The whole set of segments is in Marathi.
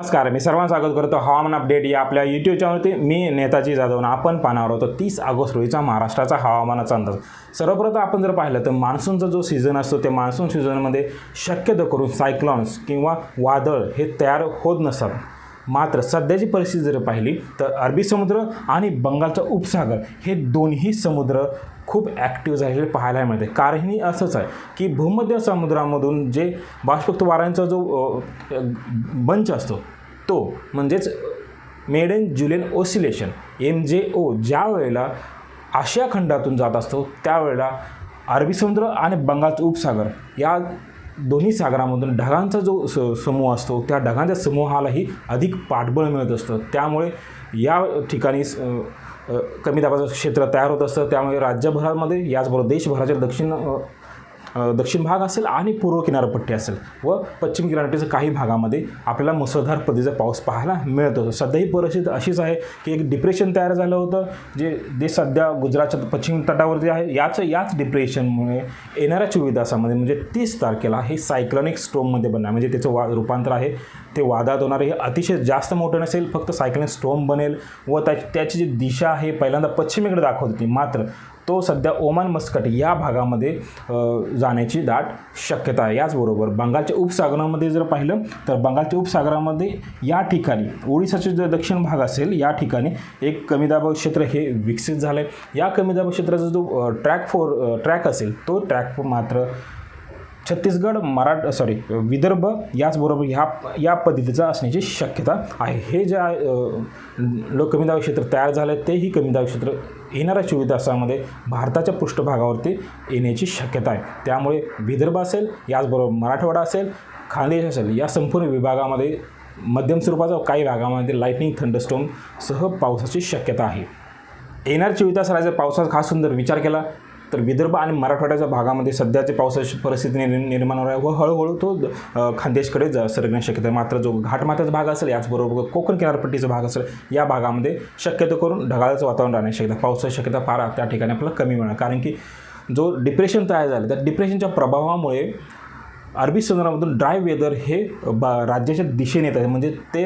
नमस्कार मी सर्वांना स्वागत करतो हवामान अपडेट या आपल्या यूट्यूब चॅनलवरती मी नेताजी जाधव आपण पाहणार होतो तीस ऑगस्ट रोजीचा महाराष्ट्राचा हवामानाचा अंदाज. सर्वप्रथम आपण जर पाहिलं तर मान्सूनचा जो सीझन असतो त्या मान्सून सीझनमध्ये शक्यतो करून सायक्लॉन्स किंवा वादळ हे तयार होत नसतात मात्र सध्याची परिस्थिती जर पाहिली तर अरबी समुद्र आणि बंगालचा उपसागर हे दोन्ही समुद्र खूप ॲक्टिव्ह झालेले पाहायला मिळते. कारणही असंच आहे की भूमध्य समुद्रामधून जे बाष्पयुक्त वाऱ्यांचा जो बंच असतो तो म्हणजेच Madden Julian Julian oscillation M J O ज्या वेळेला आशिया खंडातून जात असतो त्यावेळेला अरबी समुद्र आणि बंगालचा उपसागर या दोन्ही सागरामधून ढगांचा जो स समूह असतो त्या ढगांच्या समूहालाही अधिक पाठबळ मिळत असतं. त्यामुळे या ठिकाणी स- कमी दाबाचं क्षेत्र तयार होत असतं. त्यामुळे राज्यभरामध्ये याचबरोबर देशभराच्या दक्षिण दक्षिण भाग असेल आणि पूर्व किनारपट्टी असेल व पश्चिम किनारपट्टीच्या काही भागामध्ये आपल्याला मुसळधार पद्धतीचा पाऊस पाहायला मिळत. होतो सध्या ही परिस्थिती अशीच आहे की एक डिप्रेशन तयार झालं होतं जे जे सध्या गुजरातच्या पश्चिम तटावरती आहे. याचं याच डिप्रेशनमुळे येणाऱ्या चोवीस तासामध्ये म्हणजे तीस तारखेला हे सायक्लॉनिक स्टोममध्ये बनणार म्हणजे त्याचं वा रूपांतर आहे. ते वादात होणार हे अतिशय जास्त मोठं नसेल फक्त सायक्लॉनिक स्टोम बनेल व त्या त्याची जी दिशा आहे पहिल्यांदा पश्चिमेकडे दाखवत होती मात्र तो सध्या ओमान मस्कट या भागामध्ये जाण्याची दाट शक्यता आहे. याचबरोबर बंगालच्या उपसागरामध्ये जर पाहिलं तर बंगालच्या उपसागरामध्ये या ठिकाणी ओडिसाचे जर दक्षिण भाग असेल या ठिकाणी एक कमी दाब क्षेत्र हे विकसित झालं आहे या कमी दाब क्षेत्राचा जो ट्रॅक फोर ट्रॅक असेल तो ट्रॅक मात्र छत्तीसगड मराठ सॉरी विदर्भ याचबरोबर ह्या या पद्धतीचा असण्याची शक्यता आहे. हे जे आहे, लोक कमी दाब क्षेत्र तयार झालं आहे तेही कमी दाब क्षेत्र येणाऱ्या चोवीस तासामध्ये भारताच्या पृष्ठभागावरती येण्याची शक्यता आहे. त्यामुळे विदर्भ असेल याचबरोबर मराठवाडा असेल खानदेश असेल या संपूर्ण विभागामध्ये मध्यम स्वरूपाचा काही भागामध्ये लाईटनिंग थंडस्टोन सह पावसाची शक्यता आहे. येणार चोवीस तास राहायचा पावसाचा खास सुंदर विचार केला तर विदर्भ आणि मराठवाड्याच्या भागामध्ये सध्याची पावसाची परिस्थिती निर्- निर्माण होणार आहे व हळूहळू तो खानदेशकडे जा सरकण्याची शक्यता मात्र जो घाटमाथ्याचा भाग असेल याचबरोबर कोकण किनारपट्टीचा भाग असेल या भागामध्ये शक्यतो करून ढगाळाचं वातावरण राहण्याची शक्यता पावसाची शक्यता फार त्या ठिकाणी आपल्याला कमी मिळणार. कारण की जो डिप्रेशन तयार झालं त्या डिप्रेशनच्या प्रभावामुळे अरबी समुद्रामधून ड्राय वेदर हे बा राज्याच्या दिशेने येत आहे. म्हणजे ते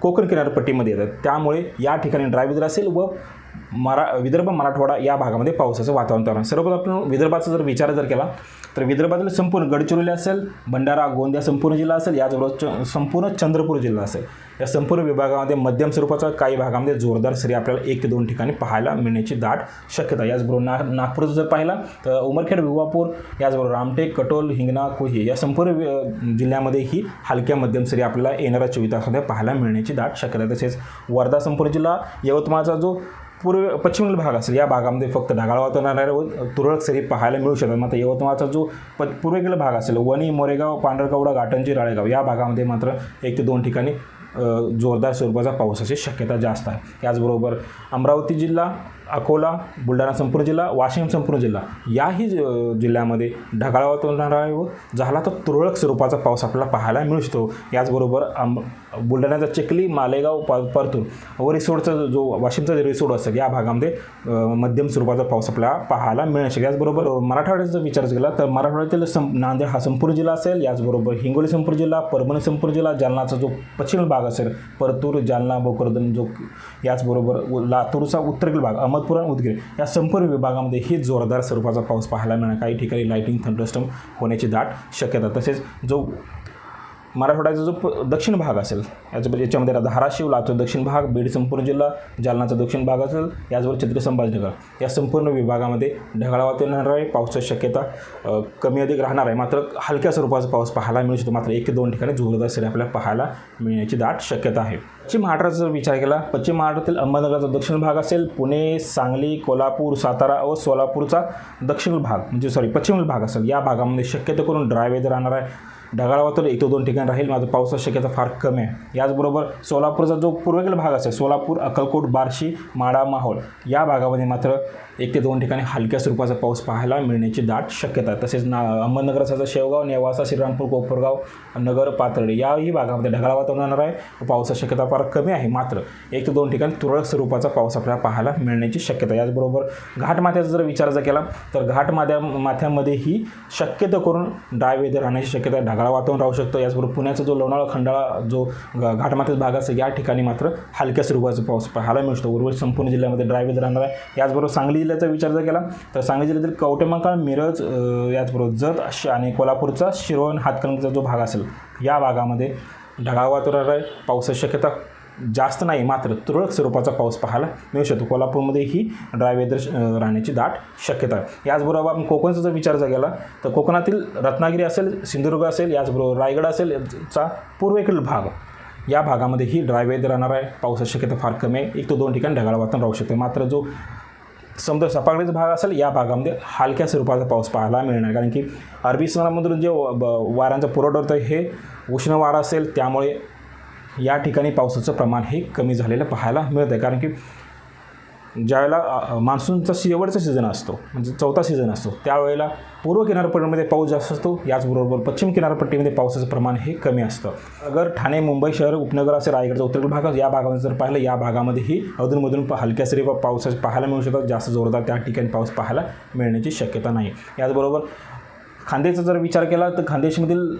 कोकण किनारपट्टीमध्ये येतात. त्यामुळे या ठिकाणी ड्राय वेदर असेल व मरा विदर्भ मराठवाडा या भागामध्ये पावसाचं वातावरण तयार सर्वप्रथम आपण विदर्भाचा जर विचार जर केला तर विदर्भातील संपूर्ण गडचिरोली असेल भंडारा गोंदिया संपूर्ण जिल्हा असेल याचबरोबर च संपूर्ण चंद्रपूर जिल्हा असेल या संपूर्ण विभागामध्ये मध्यम स्वरूपाचा काही भागामध्ये जोरदार सरी आपल्याला एक ते दोन ठिकाणी पाहायला मिळण्याची दाट शक्यता याचबरोबर ना नागपूरचं जर पाहिला तर उमरखेड विवापूर याचबरोबर रामटेक कटोल हिंगणा कुही या संपूर्ण जिल्ह्यामध्येही जिल्ह्यामध्ये ही हलक्या मध्यम सरी आपल्याला येणाऱ्या चोवीस तासामध्ये पाहायला मिळण्याची दाट शक्यता आहे. तसेच वर्धा संपूर्ण जिल्हा यवतमाळचा जो पूर्व पश्चिमेकडील भाग असेल या भागामध्ये फक्त ढगाळ वातावरण व तुरळक सरी पाहायला मिळू शकतात. मात्र यवतमाळचा जो प पूर्वेकडील भाग असेल वणी मोरेगाव पांढरकवडा घाटंजी राळेगाव या भागामध्ये मात्र एक ते दोन ठिकाणी जोरदार स्वरूपाचा पावसाची शक्यता जास्त आहे. त्याचबरोबर अमरावती जिल्हा अकोला बुलढाणा संपूर्ण जिल्हा वाशिम संपूर्ण जिल्हा. याही ज- जिल्ह्यामध्ये ढगाळ वातावरण आहे व झाला तर तुरळक स्वरूपाचा पाऊस आपल्याला पाहायला मिळू शकतो. याचबरोबर आम बुलढाण्याचा चिखली मालेगाव प परतूर व रिसोडचा जो वाशिमचा जे रिसोड असेल या भागामध्ये मध्यम स्वरूपाचा पाऊस आपल्याला पाहायला मिळू शकेल याचबरोबर मराठवाड्याचा जर विचार केला तर मराठवाड्यातील सं नांदेड हा संपूर्ण जिल्हा असेल. याचबरोबर हिंगोली संपूर्ण जिल्हा परभणी संपूर्ण जिल्हा जालनाचा जो पश्चिम भाग असेल परतूर जालना भोकरदन जो याचबरोबर लातूरचा उत्तरेकडील भाग अहमदपूर आणि उदगीर या संपूर्ण विभागामध्ये ही जोरदार स्वरूपाचा पाऊस पाहायला मिळणार. काही ठिकाणी लाईटिंग थंडस्टम होण्याची दाट शक्यता तसेच जो मराठवाड्याचा जो दक्षिण भाग असेल याच्या म्हणजे याच्यामध्ये धाराशिव लातूर दक्षिण भाग बीड संपूर्ण जिल्हा जालनाचा दक्षिण भाग असेल याचबरोबर छत्रपती संभाजीनगर. या संपूर्ण विभागामध्ये ढगाळ वातावरण राहणार आहे पावसाची शक्यता कमी अधिक राहणार आहे. मात्र हलक्या स्वरूपाचा पाऊस पाहायला मिळू शकतो. मात्र एक ते दोन ठिकाणी जोरदार सरी आपल्याला पाहायला मिळण्याची दाट शक्यता आहे. पश्चिम महाराष्ट्राचा जर विचार केला पश्चिम महाराष्ट्रातील अहमदनगरचा दक्षिण भाग असेल पुणे सांगली कोल्हापूर सातारा व सोलापूरचा दक्षिण भाग म्हणजे सॉरी पश्चिम भाग असेल या भागामध्ये शक्यतो करून ड्राय वेदर राहणार आहे. ढगाळ वातावरण एक ते दोन ठिकाणी राहील. मात्र पावसाची शक्यता फार कमी आहे. याचबरोबर सोलापूरचा जो पूर्वेकडील भाग असेल सोलापूर अक्कलकोट बार्शी माडा माहोल या भागामध्ये मात्र एक ते दोन ठिकाणी हलक्या स्वरूपाचा पाऊस पाहायला मिळण्याची दाट शक्यता आहे. तसेच ना अहमदनगरचा शेवगाव नेवासा श्रीरामपूर कोपरगाव नगर पाथर्डी याही भागामध्ये ढगाळ वातावरण राहणार आहे. पावसाची शक्यता फार कमी आहे. मात्र एक ते दोन ठिकाणी तुरळक स्वरूपाचा पाऊस आपल्याला पाहायला मिळण्याची शक्यता याचबरोबर घाटमाथ्याचा जर विचार जर केला तर घाटमाथ्या माथ्यामध्येही शक्यतो करून ड्राय वेदर राहण्याची शक्यता आहे. ढगाळ वातावरण राहू शकतं. याचबरोबर पुण्याचा जो लोणावळा खंडाळा जो ग- भाग असेल या ठिकाणी मात्र हलक्या स्वरूपाचा पाऊस पाहायला मिळू शकतो उर्वरित संपूर्ण जिल्ह्यामध्ये ड्राय राहणार आहे. याचबरोबर सांगली जिल्ह्याचा विचार जर केला तर सांगली जिल्ह्यातील कवटेमाकाळ मिरज याचबरोबर जत श- आणि कोल्हापूरचा शिरोन हातकणंगलेचा जो भाग असेल या भागामध्ये ढगाळ वातावरण आहे. पावसाची शक्यता जास्त नाही मात्र तुरळक स्वरूपाचा पाऊस पाहायला मिळू शकतो. कोल्हापूरमध्येही ड्राय वेदर राहण्याची दाट शक्यता आहे. याचबरोबर आपण कोकणचा जर विचार जर केला तर कोकणातील रत्नागिरी असेल सिंधुदुर्ग असेल याचबरोबर रायगड असेल चा पूर्वेकडील भाग. या भागामध्येही ड्राय वेदर राहणार आहे. पावसाची शक्यता फार कमी आहे. एक तो दोन ठिकाणी ढगाळ वातावरण राहू शकते. मात्र जो समुद्र सपाकडेचा भाग असेल या भागामध्ये हलक्या स्वरूपाचा पाऊस पाहायला मिळणार कारण की अरबी समुद्रामधून जे व- ब- वाऱ्यांचा पुरवठा होतो हे उष्ण वारा असेल त्यामुळे या ठिकाणी पावसाचं प्रमाण हे कमी झालेलं पाहायला मिळतं आहे कारण की ज्यावेळेला मान्सूनचा शेवटचा सीझन असतो म्हणजे चौथा सीझन असतो त्यावेळेला पूर्व किनारपट्टीमध्ये पाऊस जास्त असतो. याचबरोबर पश्चिम किनारपट्टीमध्ये पावसाचं प्रमाण हे कमी असतं. अगर ठाणे मुंबई शहर उपनगर असे रायगडचा उत्तर भाग या भागामध्ये जर पाहिलं या भागामध्येही अधूनमधून हलक्या सरी व पावसाचे पाहायला मिळू शकतात. जास्त जोरदार त्या ठिकाणी पाऊस पाहायला मिळण्याची शक्यता नाही. याचबरोबर खांदेचा जर विचार केला तर खानदेशमधील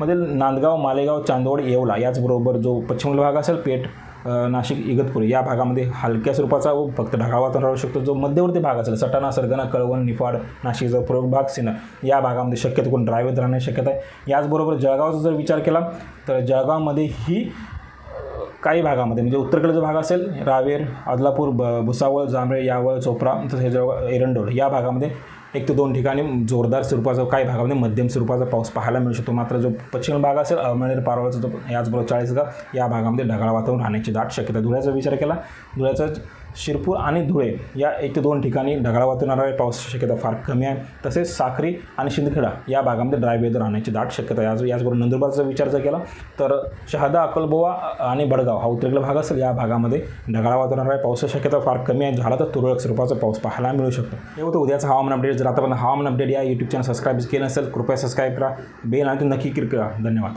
मधील नांदगाव मालेगाव चांदवड येवला याचबरोबर जो पश्चिम भाग असेल पेठ नाशिक इगतपुरी या भागामध्ये हलक्या स्वरूपाचा व फक्त ढगाळ वातावरण राहू शकतो. जो मध्यवर्ती भाग असेल सटाणा सरगणा कळवण निफाड नाशिकचा पूर्व भाग सिन या भागामध्ये शक्यतो कोण ड्रायव्हर राहण्याची शक्यता आहे. याचबरोबर जळगावचा जर विचार केला तर जळगावमध्ये ही काही भागामध्ये म्हणजे उत्तरकडे जो भाग असेल रावेर आदलापूर ब भुसावळ जांभळे यावळ चोपरा तसेच एरंडोळ जवळ या भागामध्ये एक ते दोन ठिकाणी जोरदार स्वरूपाचा काही भागामध्ये मध्यम स्वरूपाचा पाऊस पाहायला मिळू शकतो. मात्र जो पश्चिम भाग असेल अमळनेर पारोळचा जो याचबरोबर चाळीसगाव या भागामध्ये ढगाळ वातावरण राहण्याची दाट शक्यता. धुळ्याचा विचार केला धुळ्याचा शिरपूर आणि धुळे या एक ते दोन ठिकाणी ढगाळ वातावरण आहे पावसाची शक्यता फार कमी आहे. तसेच साखरी आणि शिंदखेडा या भागामध्ये ड्राय वेदर राहण्याची दाट शक्यता याच याचबरोबर नंदुरबारचा विचार जर केला तर शहादा अकोलबोवा आणि बडगाव हा उत्तरेकडील भाग असेल या भागामध्ये ढगाळ वातावरण आहे पावसाची शक्यता फार कमी आहे. झाला तर तुरळक स्वरूपाचा पाऊस पाहायला मिळू शकतो. हे होतं उद्याचं हवामान अपडेट जर आतापर्यंत हवामान अपडेट या यूट्यूब चॅनल सबस्क्राईब केलं नसेल कृपया सबस्क्राईब करा. बेल आणि नक्की क्लिक करा. धन्यवाद.